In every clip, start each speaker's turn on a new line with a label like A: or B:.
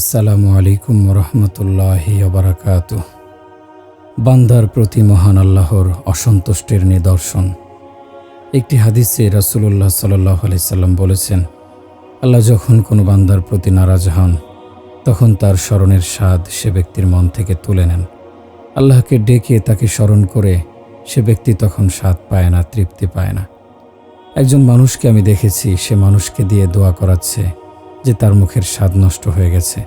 A: আসসালামু আলাইকুম রহমতুল্লাহি বারাকাত বান্দার প্রতি মহান আল্লাহর অসন্তুষ্টের নিদর্শন। একটি হাদিসে রাসুলুল্লাহ সাল্লাহ সাল্লাম বলেছেন, আল্লাহ যখন কোনো বান্দার প্রতি নারাজ হন, তখন তার স্মরণের স্বাদ সে ব্যক্তির মন থেকে তুলে নেন। আল্লাহকে ডেকে তাকে স্মরণ করে সে ব্যক্তি তখন স্বাদ পায় না, তৃপ্তি পায় না। একজন মানুষকে আমি দেখেছি, সে মানুষকে দিয়ে দোয়া করাচ্ছে। যে তার মুখের স্বাদ নষ্ট হয়ে গেছে।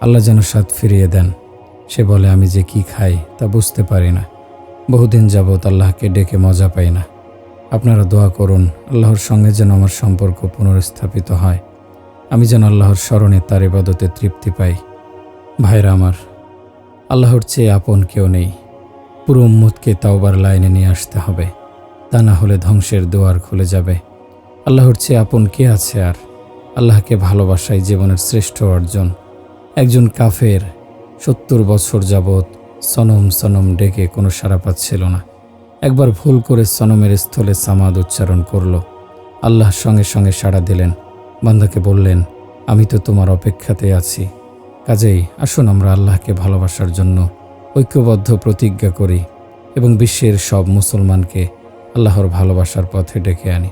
A: আল্লাহ যেন স্বাদ ফিরিয়ে দেন। সে বলে, আমি যে কি খাই তা বুঝতে পারি না। বহুদিন যাবৎ আল্লাহকে ডেকে মজা পাই না। আপনারা দোয়া করুন, আল্লাহর সঙ্গে যেন আমার সম্পর্ক পুনরস্থাপিত হয়। আমি যেন আল্লাহর স্মরণে তার ইবাদতে তৃপ্তি পাই। ভাইরা আমার, আল্লাহর চেয়ে আপন কেউ নেই। পুরো উম্মতকে তাওবার লাইনে নিয়ে আসতে হবে। তা না হলে ধ্বংসের দুয়ার খুলে যাবে। আল্লাহর চেয়ে আপন কে আছে আর? আল্লাহকে ভালোবাসাই জীবনের শ্রেষ্ঠ অর্জন। একজন কাফের সত্তর বছর যাবৎ সনম সনম ডেকে কোনো সাড়া পাচ্ছিল না। একবার ভুল করে সনমের স্থলে সামাদ উচ্চারণ করল। আল্লাহ সঙ্গে সঙ্গে সাড়া দিলেন। বান্দাকে বললেন, আমি তো তোমার অপেক্ষাতে আছি। কাজেই আসুন আমরা আল্লাহকে ভালোবাসার জন্য ঐক্যবদ্ধ প্রতিজ্ঞা করি এবং বিশ্বের সব মুসলমানকে আল্লাহর ভালোবাসার পথে ডেকে আনি।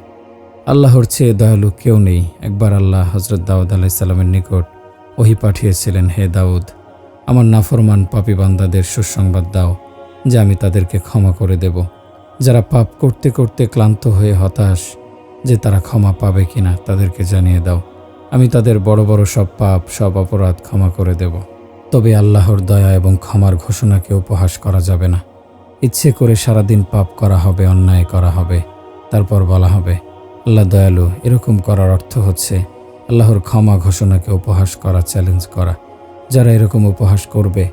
A: আল্লাহর চেয়ে দয়ালু কেউ নেই। একবার আল্লাহ হজরত দাউদ আলাইসাল্লামের নিকট ওহি পাঠিয়েছিলেন, হে দাউদ, আমার নাফরমান পাপি বান্দাদের সুসংবাদ দাও, যে আমি তাদেরকে ক্ষমা করে দেব। যারা পাপ করতে করতে ক্লান্ত হয়ে হতাশ, যে তারা ক্ষমা পাবে কিনা তাদেরকে জানিয়ে দাও। আমি তাদের বড় বড় সব পাপ, সব অপরাধ ক্ষমা করে দেব। তবে আল্লাহর দয়া এবং ক্ষমার ঘোষণাকে উপহাস করা যাবে না। ইচ্ছে করে সারাদিন পাপ করা হবে, অন্যায় করা হবে, তারপর বলা হবে আল্লাহ দয়ালু, এরকম করার অর্থ হচ্ছে আল্লাহর ক্ষমা ঘোষণাকে উপহাস করা চ্যালেঞ্জ করা। যারা এরকম উপহাস করবে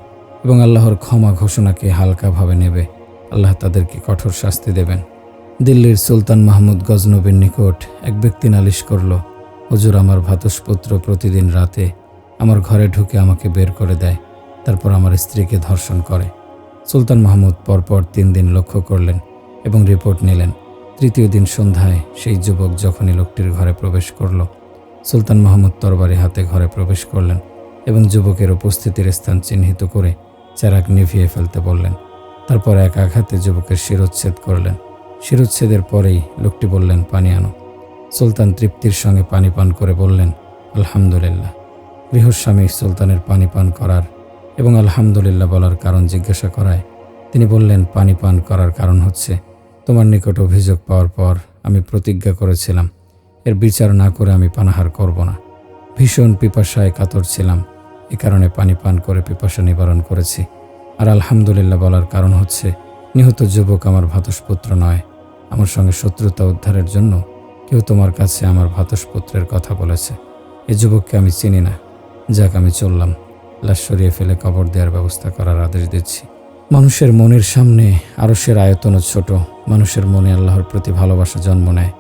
A: এবং আল্লাহর ক্ষমা ঘোষণাকে হালকাভাবে নেবে, আল্লাহ তাদেরকে কঠোর শাস্তি দেবেন। দিল্লির সুলতান মাহমুদ গজনবীর নিকট এক ব্যক্তি নালিশ করল, হুজুর, আমার ভাতসপুত্র প্রতিদিন রাতে আমার ঘরে ঢুকে আমাকে বের করে দেয়, তারপর আমার স্ত্রীকে ধর্ষণ করে। সুলতান মাহমুদ পরপর তিন দিন লক্ষ্য করলেন এবং রিপোর্ট নিলেন। তৃতীয় দিন সন্ধ্যায় সেই যুবক যখনই লোকটির ঘরে প্রবেশ করল, সুলতান মাহমুদ তরবারি হাতে ঘরে প্রবেশ করলেন এবং যুবকের উপস্থিতির স্থান চিহ্নিত করে চেরাক নিভিয়ে ফেলতে বললেন। তারপর এক আঘাতে যুবকের শিরোচ্ছেদ করলেন। শিরোচ্ছেদের পরেই লোকটি বললেন, পানি আনো। সুলতান তৃপ্তির সঙ্গে পানি পান করে বললেন, আলহামদুলিল্লাহ। গৃহস্বামী সুলতানের পানি পান করার এবং আলহামদুলিল্লাহ বলার কারণ জিজ্ঞাসা করায় তিনি বললেন, পানি পান করার কারণ হচ্ছে তোমার নিকট অভিযোগ পাওয়ার পর আমি প্রতিজ্ঞা করেছিলাম, এর বিচার না করে আমি পানাহার করব না। ভীষণ পিপাসায় কাতর ছিলাম, এ কারণে পানি পান করে পিপাসা নিবারণ করেছি। আর আলহামদুলিল্লাহ বলার কারণ হচ্ছে, নিহত যুবক আমার ভাতসপুত্র নয়। আমার সঙ্গে শত্রুতা উদ্ধারের জন্য কেউ তোমার কাছে আমার ভাতসপুত্রের কথা বলেছে। এ যুবককে আমি চিনি না। যাক, আমি চললাম। লাশ সরিয়ে ফেলে কবর দেওয়ার ব্যবস্থা করার আদেশ দিচ্ছি। মানুষের মনের সামনে আরসের আয়তনও ছোট। মানুষের মনে আল্লাহর প্রতি ভালোবাসা জন্ম নেয়।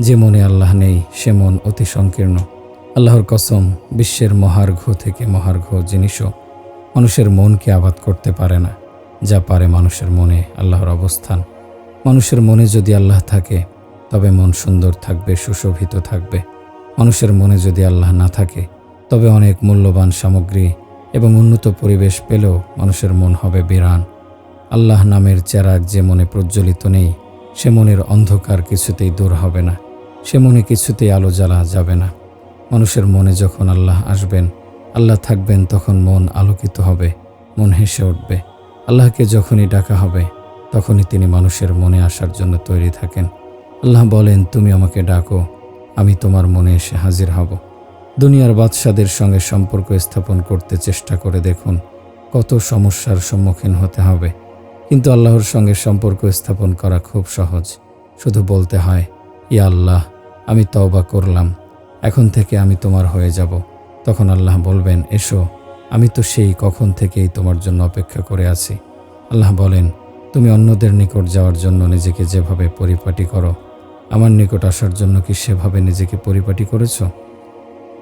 A: যে মনে আল্লাহ নেই, সে মন অতি সংকীর্ণ। আল্লাহর কসম, বিশ্বের মহার্ঘ থেকে মহার্ঘ জিনিসও মানুষের মনকে আবাদ করতে পারে না, যা পারে মানুষের মনে আল্লাহর অবস্থান। মানুষের মনে যদি আল্লাহ থাকে, তবে মন সুন্দর থাকবে, সুশোভিত থাকবে। মানুষের মনে যদি আল্লাহ না থাকে, তবে অনেক মূল্যবান সামগ্রী এবং উন্নত পরিবেশ পেলেও মানুষের মন হবে বিরান। আল্লাহ নামের চেরাগ যে মনে প্রজ্বলিত নেই, সে মনের অন্ধকার কিছুতেই দূর হবে না, সে মনে কিছুতেই আলো জ্বালা যাবে না। মানুষের মনে যখন আল্লাহ আসবেন, আল্লাহ থাকবেন তখন মন আলোকিত হবে, মন হেসে উঠবে। আল্লাহকে যখনই ডাকা হবে, তখনই তিনি মানুষের মনে আসার জন্য তৈরি থাকেন। আল্লাহ বলেন, তুমি আমাকে ডাকো, আমি তোমার মনে এসে হাজির হব। দুনিয়ার বাদশাদের সঙ্গে সম্পর্ক স্থাপন করতে চেষ্টা করে দেখুন, কত সমস্যার সম্মুখীন হতে হবে। কিন্তু আল্লাহর সঙ্গে সম্পর্ক স্থাপন করা খুব সহজ। শুধু বলতে হয় ইয়া আল্লাহ, আমি তওবা করলাম, এখন থেকে আমি তোমার হয়ে যাব। তখন আল্লাহ বলবেন, এসো, আমি তো সেই কখন থেকেই তোমার জন্য অপেক্ষা করে আছি। আল্লাহ বলেন, তুমি অন্যদের নিকট যাওয়ার জন্য নিজেকে যেভাবে পরিপাটি করো, আমার নিকট আসার জন্য কি সেভাবে নিজেকে পরিপাটি করেছ?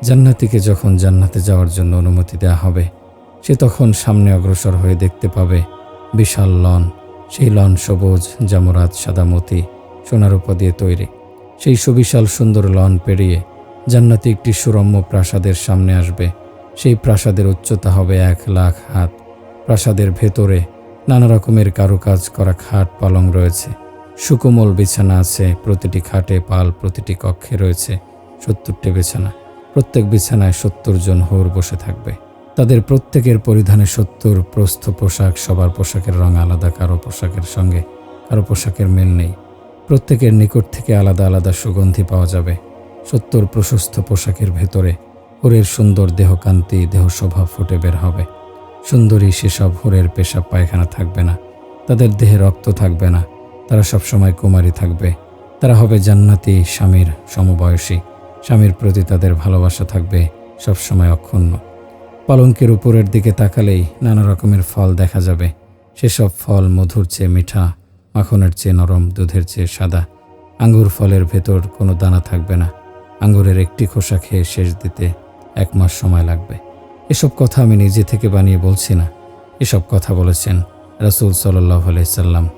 A: জান্নাতিকে যখন জান্নাতে যাওয়ার জন্য অনুমতি দেওয়া হবে, সে তখন সামনে অগ্রসর হয়ে দেখতে পাবে বিশাল লন। সেই লন সবুজ, জামরাত, সাদামতি, সোনার উপা দিয়ে তৈরি। সেই সুবিশাল সুন্দর লন পেরিয়ে জান্নাতি একটি সুরম্য প্রাসাদের সামনে আসবে। সেই প্রাসাদের উচ্চতা হবে এক লাখ হাত। প্রাসাদের ভেতরে নানা রকমের কারুকাজ করা খাট পালং রয়েছে। সুকোমল বিছানা আছে, প্রতিটি খাটে পাল প্রতিটি কক্ষে রয়েছে। সত্তরটি বিছানা। প্রত্যেক বিছানায় সত্তর জন হৌর বসে থাকবে। তাদের প্রত্যেকের পরিধানে সত্তর প্রস্থ পোশাক, সবার পোশাকের রং আলাদা, কারও পোশাকের সঙ্গে, কারও পোশাকের মিল নেই। প্রত্যেকের নিকট থেকে আলাদা আলাদা সুগন্ধি পাওয়া যাবে। সত্তর প্রশস্ত পোশাকের ভেতরে হোরের সুন্দর দেহকান্তি, দেহশোভা ফুটে বের হবে। সুন্দরী সেসব হোরের পেশাব পায়খানা থাকবে না। তাদের দেহে রক্ত থাকবে না। তারা সবসময় কুমারী থাকবে। তারা হবে জান্নাতি স্বামীর সমবয়সী। স্বামীর প্রতি তাদের ভালোবাসা থাকবে সবসময় অক্ষুণ্ণ। পালঙ্কের উপরের দিকে তাকালেই নানা রকমের ফল দেখা যাবে। সেসব ফল মধুর চেয়ে মিঠা, মাখনের চেয়ে নরম, দুধের চেয়ে সাদা। আঙ্গুর ফলের ভেতর কোনো দানা থাকবে না। আঙ্গুরের একটি খোসা খেয়ে শেষ দিতে এক মাস সময় লাগবে। এসব কথা আমি নিজে থেকে বানিয়ে বলছি না। এসব কথা বলেছেন রাসুল সাল্লাহ সাল্লাম।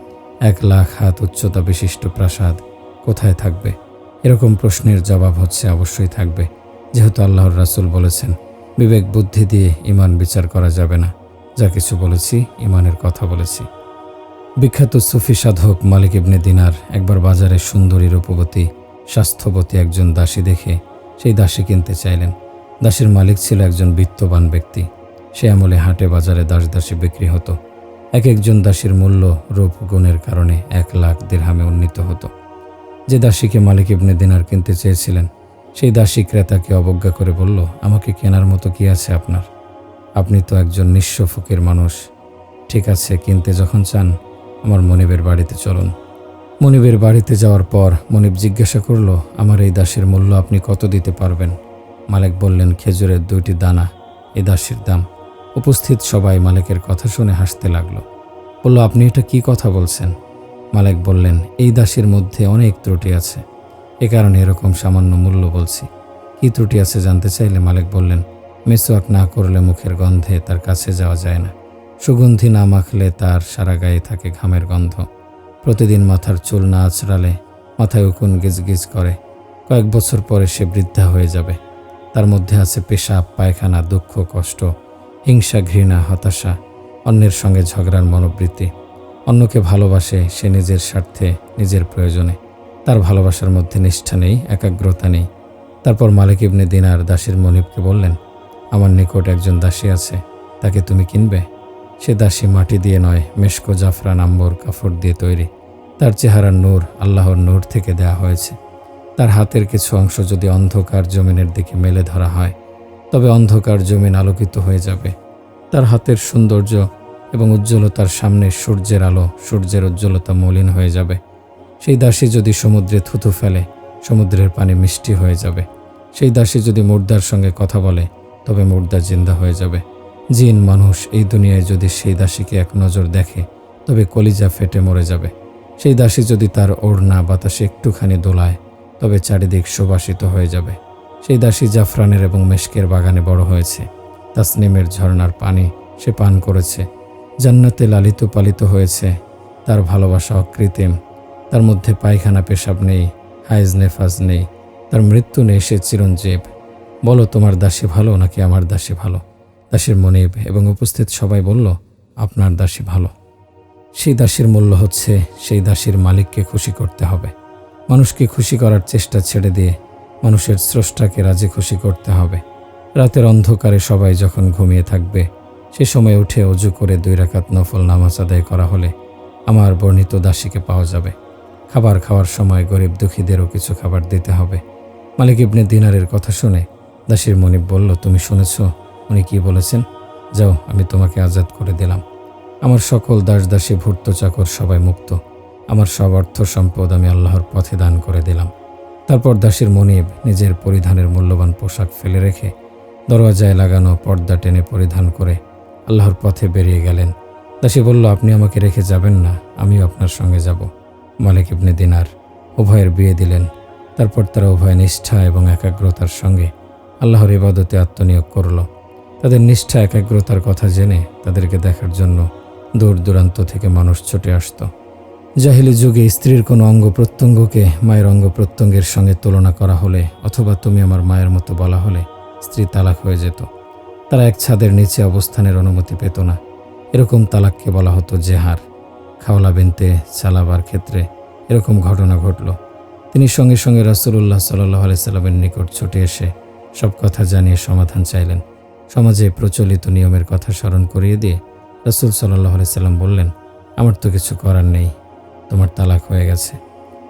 A: এক লাখ হাত উচ্চতা বিশিষ্ট প্রাসাদ কোথায় থাকবে? এরকম প্রশ্নের জবাব হচ্ছে অবশ্যই থাকবে। যেহেতু আল্লাহর রাসুল বলেছেন, বিবেক বুদ্ধি দিয়ে ইমান বিচার করা যাবে না। যা কিছু বলেছি ইমানের কথা বলেছি। বিখ্যাত সুফি সাধক মালিক ইবনে দিনার একবার বাজারে সুন্দরী রূপবতী, স্বাস্থ্যবতী একজন দাসী দেখে সেই দাসী কিনতে চাইলেন। দাসীর মালিক ছিল একজন বিত্তবান ব্যক্তি। সে আমলে হাটে বাজারে দাস দাসী বিক্রি হতো। এক একজন দাসীর মূল্য রূপ, গুণের কারণে এক লাখ দেড়হামে উন্নীত হতো। যে দাসীকে মালিক ইবনে দিনার কিনতে চেয়েছিলেন, সেই দাসী ক্রেতাকে অবজ্ঞা করে বলল, আমাকে কেনার মতো কি আছে আপনার? আপনি তো একজন নিঃস্ব ফকির মানুষ। ঠিক আছে, কিনতে যখন চান, আমার মনিবের বাড়িতে চলুন। মনিবের বাড়িতে যাওয়ার পর মনিব জিজ্ঞাসা করল, আমার এই দাসের মূল্য আপনি কত দিতে পারবেন? মালিক বললেন, খেজুরের দুইটি দানা, এ দাসের দাম। উপস্থিত সবাই মালিকের কথা শুনে হাসতে লাগল। বলল, আপনি এটা কি কথা বলছেন? মালিক বললেন, এই দাসের মধ্যে অনেক ত্রুটি আছে। এ কারণে এরকম সামান্য মূল্য বলছি। কি ত্রুটি আছে জানতে চাইলে মালিক বললেন মেসোয়াক না করলে মুখের গন্ধে তার কাছে যাওয়া যায় না। সুগন্ধি না মাখলে তার সারা গায়ে থাকে ঘামের গন্ধ। প্রতিদিন মাথার চুল না আছড়ালে মাথায় উকুন গিজগিজ করে। কয়েক বছর পরে সে বৃদ্ধা হয়ে যাবে। তার মধ্যে আছে পেশাব পায়খানা, দুঃখ, কষ্ট, হিংসা, ঘৃণা, হতাশা, অন্যের সঙ্গে ঝগড়ার মনোবৃত্তি। অন্যকে ভালোবাসে সে নিজের স্বার্থে, নিজের প্রয়োজনে। তার ভালোবাসার মধ্যে নিষ্ঠা নেই, একাগ্রতা নেই। তারপর মালিক ইবনে দিনার দাসীর মনিবকে বললেন, আমার নিকট একজন দাসী আছে, তাকে তুমি কিনবে? সে দাসী মাটি দিয়ে নয়, মেশকো জাফরান আম্বর কাফড় দিয়ে তৈরি। তার চেহারার নূর আল্লাহর নূর থেকে দেয়া হয়েছে। তার হাতের কিছু অংশ যদি অন্ধকার জমিনের দিকে মেলে ধরা হয়, তবে অন্ধকার জমিন আলোকিত হয়ে যাবে। তার হাতের সৌন্দর্য এবং উজ্জ্বলতার সামনে সূর্যের আলো, সূর্যের উজ্জ্বলতা মলিন হয়ে যাবে। সেই দাসী যদি সমুদ্রে থুথু ফেলে, সমুদ্রের পানি মিষ্টি হয়ে যাবে। সেই দাসী যদি মুর্দার সঙ্গে কথা বলে, তবে মুর্দা জিন্দা হয়ে যাবে। জিন মানুষ এই দুনিয়ায় যদি সেই দাসীকে এক নজর দেখে, তবে কলিজা ফেটে মরে যাবে। সেই দাসী যদি তার ওড়না বাতাসে একটুখানি দোলায়, তবে চারিদিক সুবাসিত হয়ে যাবে। সেই দাসী জাফরানের এবং মেশকের বাগানে বড় হয়েছে। তাসনিমের ঝর্ণার পানি সে পান করেছে। জান্নাতে লালিত পালিত হয়েছে। তার ভালোবাসা অকৃত্রিম। তার মধ্যে পায়খানা পেশাব নেই হাইজ নেফাজ নেই। তার মৃত্যু নেই, সে চিরঞ্জীব। বলো, তোমার দাসী ভালো নাকি আমার দাসী ভালো? দাসীর মনিব এবং উপস্থিত সবাই বলল, আপনার দাসী ভালো। সেই দাসীর মূল্য হচ্ছে, সেই দাসীর মালিককে খুশি করতে হবে। মানুষকে খুশি করার চেষ্টা ছেড়ে দিয়ে মানুষের স্রষ্টাকে রাজি খুশি করতে হবে। রাতের অন্ধকারে সবাই যখন ঘুমিয়ে থাকবে সে সময় উঠে অজু করে দুই রাকাত নফল নামাজ আদায় করা হলে আমার বর্ণিত দাসীকে পাওয়া যাবে। খাবার খাওয়ার সময় গরিব দুঃখীদেরও কিছু খাবার দিতে হবে। মালিক ইবনে দিনারের কথা শুনে দাসীর মনিব বলল, তুমি শুনেছ? উনি কি বলেছেন? যাও, আমি তোমাকে আজাদ করে দিলাম। আমার সকল দাস দাসী ভূর্ত চাকর সবাই মুক্ত। আমার সব অর্থ সম্পদ আমি আল্লাহর পথে দান করে দিলাম। তারপর দাসীর মনিব নিজের পরিধানের মূল্যবান পোশাক ফেলে রেখে দরওয়াজায় লাগানো পর্দা টেনে পরিধান করে আল্লাহর পথে বেরিয়ে গেলেন। দাসী বলল, আপনি আমাকে রেখে যাবেন না, আমিও আপনার সঙ্গে যাব। মালিক ইবনে দিনার উভয়ের বিয়ে দিলেন। তারপর তারা উভয় নিষ্ঠা এবং একাগ্রতার সঙ্গে আল্লাহর ইবাদতে আত্মনিয়োগ করল। তাদের নিষ্ঠা, একাগ্রতার কথা জেনে তাদেরকে দেখার জন্য দূর দূরান্ত থেকে মানুষ ছুটে আসত। জাহিলি যুগে স্ত্রীর কোনো অঙ্গ প্রত্যঙ্গকে মায়ের অঙ্গ প্রত্যঙ্গের সঙ্গে তুলনা করা হলে অথবা তুমি আমার মায়ের মতো বলা হলে স্ত্রী তালাক হয়ে যেত। তারা এক ছাদের নিচে অবস্থানের অনুমতি পেত না। এরকম তালাককে বলা হতো জেহার। খাওলা বিনতে চালাবার ক্ষেত্রে এরকম ঘটনা ঘটল। তিনি সঙ্গে সঙ্গে রাসুল্লাহ সাল্লাহ আলাইসাল্লামের নিকট ছুটে এসে সব কথা জানিয়ে সমাধান চাইলেন। সমাজে প্রচলিত নিয়মের কথা স্মরণ করিয়ে দিয়ে রাসুল সাল্লাহ আলাইসাল্লাম বললেন, আমার তো কিছু করার নেই, তোমার তালাক হয়ে গেছে।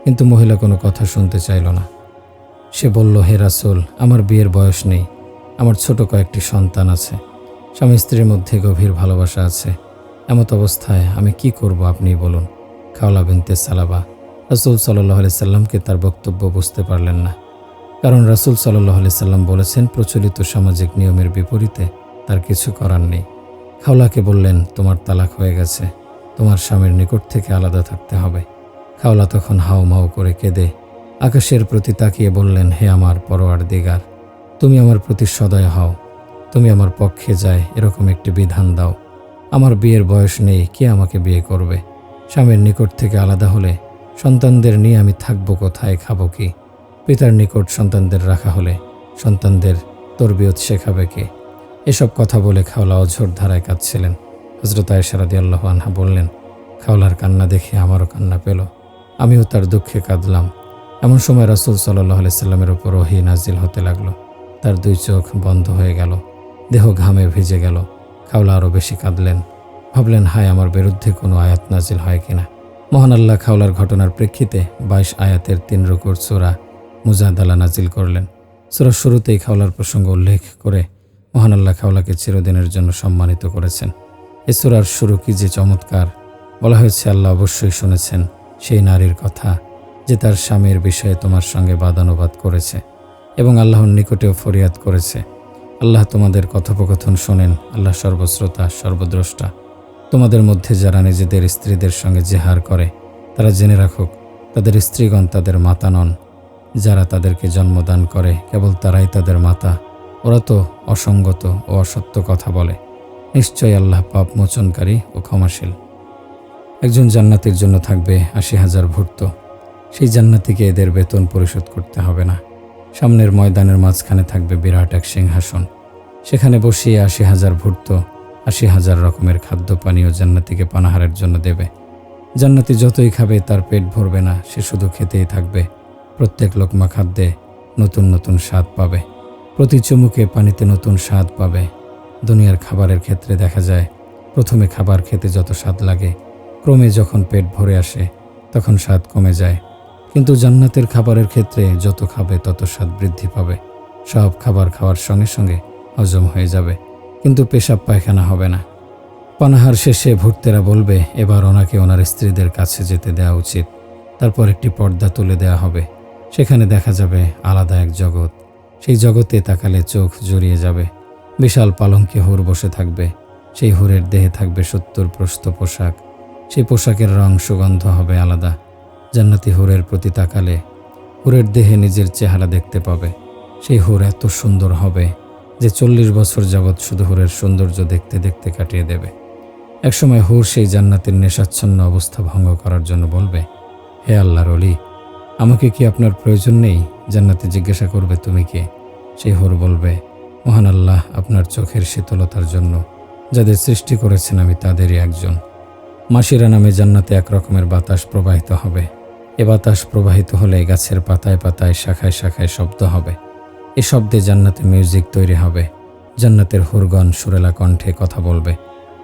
A: কিন্তু মহিলা কোনো কথা শুনতে চাইল না। সে বলল, হে রাসুল, আমার বিয়ের বয়স নেই আমার ছোট কয়েকটি সন্তান আছে। স্বামী স্ত্রীর মধ্যে গভীর ভালোবাসা আছে। এমত অবস্থায় আমি কি করব আপনি বলুন? খাওলা বিনতে সালাবা। রাসুল সাল্লাহ আলি সাল্লামকে তার বক্তব্য বুঝতে পারলেন না। কারণ রাসুল সাল্লাহ আলি সাল্লাম বলেছেন, প্রচলিত সামাজিক নিয়মের বিপরীতে তার কিছু করার নেই। খাওলাকে বললেন, তোমার তালাক হয়ে গেছে। তোমার স্বামীর নিকট থেকে আলাদা থাকতে হবে। খাওলা তখন হাও মাও করে কেঁদে আকাশের প্রতি তাকিয়ে বললেন, হে আমার পরোয়ার দিগার তুমি আমার প্রতি সদয় হও। তুমি আমার পক্ষে যায় এরকম একটি বিধান দাও। আমার বিয়ের বয়স নেই, কে আমাকে বিয়ে করবে? স্বামীর নিকট থেকে আলাদা হলে সন্তানদের নিয়ে আমি থাকব কোথায়, খাব কি? পিতার নিকট সন্তানদের রাখা হলে সন্তানদের তরবিয়ত শেখাবে কে? এসব কথা বলে খাওলা অঝোর ধারায় কাঁদছিলেন। হজরত আয়সারাদি আল্লাহ আনহা বললেন, খাওলার কান্না দেখে আমারও কান্না পেল। আমিও তার দুঃখে কাঁদলাম। এমন সময় রাসুল সাল্লাহ আলাইস্লামের ওপর ওহি নাজিল হতে লাগল। তার দুই চোখ বন্ধ হয়ে গেল। দেহ ঘামে ভিজে গেল। খাওলা আরও বেশি কাঁদলেন। ভাবলেন, হায়, আমার বিরুদ্ধে কোনো আয়াত নাজিল হয় কিনা? মহান আল্লাহ খাওলার ঘটনার প্রেক্ষিতে বাইশ আয়াতের তিন রুকুর চোরা মুজাদালা নাজিল করলেন। সুরার শুরুতেই খাওলার প্রসঙ্গ উল্লেখ করে মহান আল্লাহ খাওলাকে চিরদিনের জন্য সম্মানিত করেছেন। এ সুরার শুরু কি যে চমৎকার! বলা হয়েছে, আল্লাহ অবশ্যই শুনেছেন সেই নারীর কথা যে তার স্বামীর বিষয়ে তোমার সঙ্গে বাদানুবাদ করেছে। এবং আল্লাহর নিকটেও ফরিয়াদ করেছে। আল্লাহ তোমাদের কথোপকথন শোনেন, আল্লাহ সর্বশ্রোতা, সর্বদ্রষ্টা। তোমাদের মধ্যে যারা নিজেদের স্ত্রীদের সঙ্গে জেহার করে, তারা জেনে রাখুক, তাদের স্ত্রীগণ তাদের মাতা নন। যারা তাদেরকে জন্মদান করে, কেবল তারাই তাদের মাতা। ওরা তো অসঙ্গত ও অসত্য কথা বলে। নিশ্চয়ই আল্লাহ পাপ মোচনকারী ও ক্ষমাশীল। একজন জান্নাতির জন্য থাকবে আশি হাজার ভুর্ত সেই জান্নাতিকে এদের বেতন পরিশোধ করতে হবে না। সামনের ময়দানের মাঝখানে থাকবে বিরাট এক সিংহাসন। সেখানে বসিয়ে আশি হাজার ভুর্ত আশি হাজার রকমের খাদ্য পানীয় জান্নাতিকে পানাহারের জন্য দেবে। জান্নাতি যতই খাবে, তার পেট ভরবে না, সে শুধু খেতেই থাকবে। প্রত্যেক লোকমা খাদ্যে নতুন নতুন স্বাদ পাবে। প্রতি চুমুকে পানিতে নতুন স্বাদ পাবে। দুনিয়ার খাবারের ক্ষেত্রে দেখা যায়, প্রথমে খাবার খেতে যত স্বাদ লাগে, ক্রমে যখন পেট ভরে আসে, তখন স্বাদ কমে যায়। কিন্তু জান্নাতের খাবারের ক্ষেত্রে যত খাবে, তত স্বাদ বৃদ্ধি পাবে। সব খাবার খাওয়ার সঙ্গে সঙ্গে হজম হয়ে যাবে। কিন্তু পেশাব পায়খানা হবে না। পানাহার শেষে ভর্তেরা বলবে, এবার ওনাকে ওনার স্ত্রীদের কাছে যেতে দেওয়া উচিত। তারপর একটি পর্দা তুলে দেওয়া হবে। সেখানে দেখা যাবে আলাদা এক জগৎ। সেই জগতে তাকালে চোখ জড়িয়ে যাবে। বিশাল পালঙ্কে হুর বসে থাকবে। সেই হুরের দেহে থাকবে সত্তর প্রস্ত পোশাক। সেই পোশাকের রং সুগন্ধ হবে আলাদা। জান্নাতি হুরের প্রতি তাকালে হুরের দেহে নিজের চেহারা দেখতে পাবে। সেই হুর এত সুন্দর হবে যে চল্লিশ বছর যাবৎ শুধু হুরের সৌন্দর্য দেখতে দেখতে কাটিয়ে দেবে। একসময় হুর সেই জান্নাতের নেশাচ্ছন্ন অবস্থা ভঙ্গ করার জন্য বলবে, হে আল্লাহর অলি আমাকে কি আপনার প্রয়োজন নেই? জান্নাতে জিজ্ঞাসা করবে তুমি কে? সেই হুর বলবে, মহান আল্লাহ আপনার চোখের শীতলতার জন্য যাদের সৃষ্টি করেছেন আমি তাদেরই একজন। মাসিরা নামে জান্নাতে এক রকমের বাতাস প্রবাহিত হবে। এ বাতাস প্রবাহিত হলে গাছের পাতায় পাতায়, শাখায় শাখায় শব্দ হবে। এ শব্দে জান্নাতে মিউজিক তৈরি হবে। জান্নাতের হুরগণ সুরেলা কণ্ঠে কথা বলবে।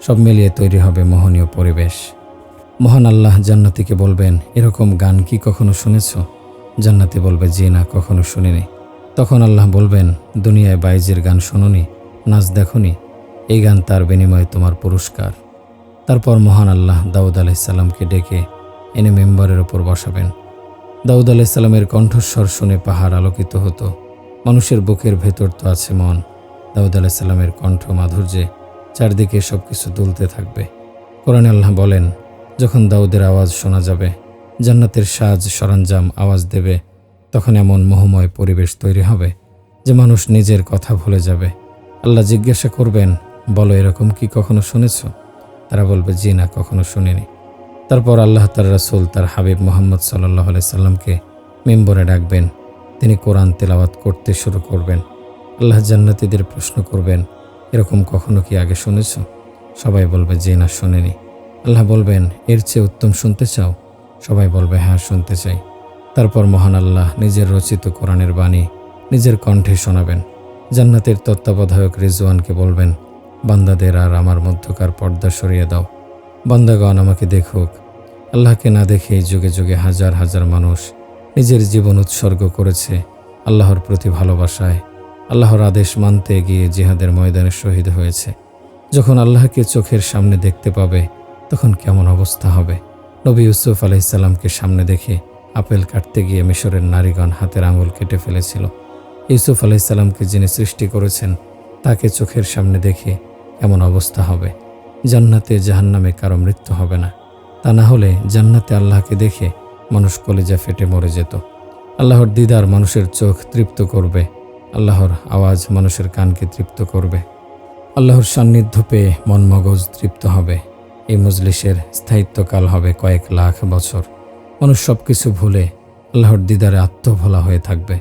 A: সব মিলিয়ে তৈরি হবে মোহনীয় পরিবেশ। মহান আল্লাহ জান্নাতিকে বলবেন, এরকম গান কি কখনো শুনেছ? জান্নাতি বলবে, জি না, কখনো শুনিনি। তখন আল্লাহ বলবেন, দুনিয়ায় বাইজের গান শোনোনি, নাচ দেখনি। এই গান তার বিনিময়ে তোমার পুরস্কার। তারপর মহান আল্লাহ দাউদ আলাইসাল্লামকে ডেকে এনে মেম্বারের ওপর বসাবেন। দাউদ আলাইসাল্লামের কণ্ঠস্বর শুনে পাহাড় আলোকিত হতো। মানুষের বুকের ভেতর তো আছে মন। দাউদ আলাইসাল্লামের কণ্ঠ মাধুর্যে চারদিকে সব কিছু দুলতে থাকবে। কোরআন আল্লাহ বলেন, যখন দাউদের আওয়াজ শোনা যাবে, জান্নাতের সাজ সরঞ্জাম আওয়াজ দেবে, তখন এমন মোহময় পরিবেশ তৈরি হবে যে মানুষ নিজের কথা ভুলে যাবে। আল্লাহ জিজ্ঞাসা করবেন, বলো এরকম কি কখনো শুনেছ? তারা বলবে, জি না, কখনো শুনিনি। তারপর আল্লাহ তার রাসুল, তার হাবিব মোহাম্মদ সাল্লাহ সাল্লামকে মেম্বরে ডাকবেন। তিনি কোরআন তেলাওয়াত করতে শুরু করবেন। আল্লাহ জান্নাতিদের প্রশ্ন করবেন, এরকম কখনো কি আগে শুনেছ? সবাই বলবে যে না, শোনেনি। আল্লাহ বলবেন, এর চেয়ে উত্তম শুনতে চাও? সবাই বলবে হ্যাঁ শুনতে চাই। তারপর মহান আল্লাহ নিজের রচিত কোরআনের বাণী নিজের কণ্ঠে শোনাবেন। জান্নাতের তত্ত্বাবধায়ক রিজওয়ানকে বলবেন, বান্দাদের আর আমার মধ্যকার পর্দা সরিয়ে দাও। বান্দাগণ, আমাকে দেখুক। আল্লাহকে না দেখে যুগে যুগে হাজার হাজার মানুষ নিজের জীবন উৎসর্গ করেছে আল্লাহর প্রতি ভালোবাসায়। আল্লাহর আদেশ মানতে গিয়ে জিহাদের ময়দানে শহীদ হয়েছে। যখন আল্লাহকে চোখের সামনে দেখতে পাবে, তখন কেমন অবস্থা হবে? নবী ইউসুফ আলাইসাল্লামকে সামনে দেখে আপেল কাটতে গিয়ে মিশরের নারীগণ হাতের আঙুল কেটে ফেলেছিল। ইউসুফ আলাইসাল্লামকে যিনি সৃষ্টি করেছেন, তাকে চোখের সামনে দেখে এমন অবস্থা হবে? জান্নাতে জাহান্নামে কারও মৃত্যু হবে না। তা না হলে জান্নাতে আল্লাহকে দেখে মানুষ কলেজা ফেটে মরে যেত। আল্লাহর দিদার মানুষের চোখ তৃপ্ত করবে। আল্লাহর আওয়াজ মানুষের কানকে তৃপ্ত করবে। আল্লাহর সান্নিধ্য পেয়ে মন মগজ তৃপ্ত হবে। এই মজলিসের স্থায়িত্বকাল হবে কয়েক লাখ বছর। মানুষ সব কিছু ভুলে আল্লাহর দিদারে আত্মভোলা হয়ে থাকবে।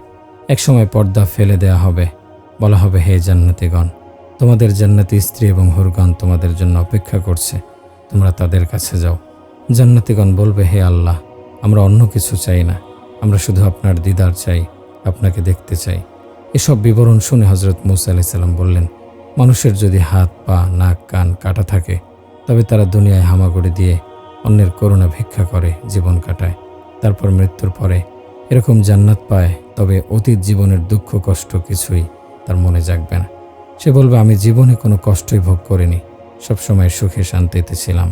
A: একসময় পর্দা ফেলে দেয়া হবে। বলা হবে, হে জান্নাতিগণ তোমাদের জান্নাতি স্ত্রী এবং হুরগণ তোমাদের জন্য অপেক্ষা করছে। তোমরা তাদের কাছে যাও। জান্নাতিগণ বলবে, হে আল্লাহ, আমরা অন্য কিছু চাই না। আমরা শুধু আপনার দিদার চাই, আপনাকে দেখতে চাই। এসব বিবরণ শুনে হজরত মুসা আলাইসাল্লাম বললেন, মানুষের যদি হাত, পা, নাক, কান, কাটা থাকে, তবে তারা দুনিয়ায় হামাগুড়ি দিয়ে অন্যের করুণা ভিক্ষা করে, জীবন কাটায়। তারপর মৃত্যুর পরে এরকম জান্নাত পায়, তবে অতীত জীবনের দুঃখ, কষ্ট কিছুই তার মনে জাগবে না। সে বলবে আমি জীবনে কোনো কষ্টই ভোগ করিনি। সবসময় সুখে শান্তিতে ছিলাম।